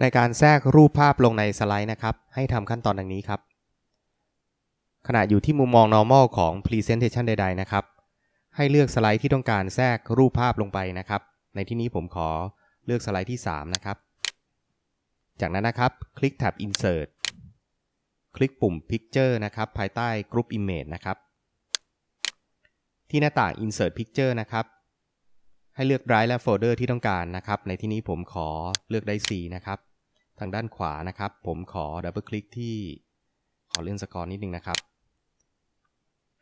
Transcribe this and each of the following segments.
ในการแทรกรูปภาพลงในสไลด์นะครับ ให้ทำขั้นตอนดังนี้ครับ ขณะอยู่ที่มุมมอง normal ของ presentation ใด ๆ นะครับ ให้เลือกสไลด์ที่ต้องการแทรกรูปภาพลงไปนะครับ ในที่นี้ผมขอเลือกสไลด์ที่ 3 นะครับ จากนั้นนะครับ คลิกแท็บ insert คลิกปุ่ม picture นะครับ ภายใต้ group image นะครับ ที่หน้าต่าง insert picture นะครับ ให้เลือก drive และ folder ที่ต้องการนะครับ ในที่นี้ผมขอเลือกได้ C นะครับ ทางด้านขวานะครับ ผมขอดับเบิลคลิกที่ ขอเลื่อนสกอร์นิดนึงนะครับ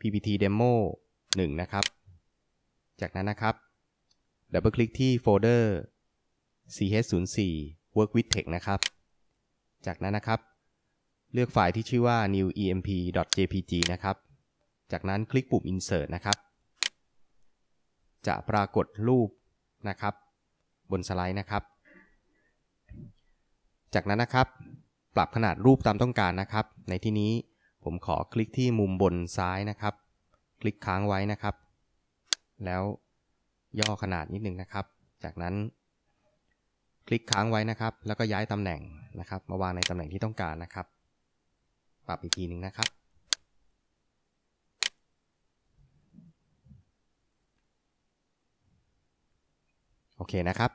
ppt demo 1 นะครับ จากนั้นนะครับ ดับเบิลคลิกที่โฟลเดอร์ ch04 work with text นะครับ จากนั้นนะครับ เลือกไฟล์ที่ชื่อว่า new emp.jpg นะครับ จากนั้นคลิกปุ่ม insert นะครับ จะปรากฏรูปนะครับ บนสไลด์นะครับ จากนั้นนะครับ ปรับขนาดรูปตามต้องการนะครับ ในที่นี้ผมขอคลิกที่มุมบนซ้ายนะครับ คลิกค้างไว้นะครับ แล้วย่อขนาดนิดนึงนะครับ จากนั้น คลิกค้างไว้นะครับ แล้วก็ย้ายตำแหน่งนะครับ มาวางในตำแหน่งที่ต้องการนะครับ ปรับอีกทีหนึ่งนะครับ โอเคนะครับ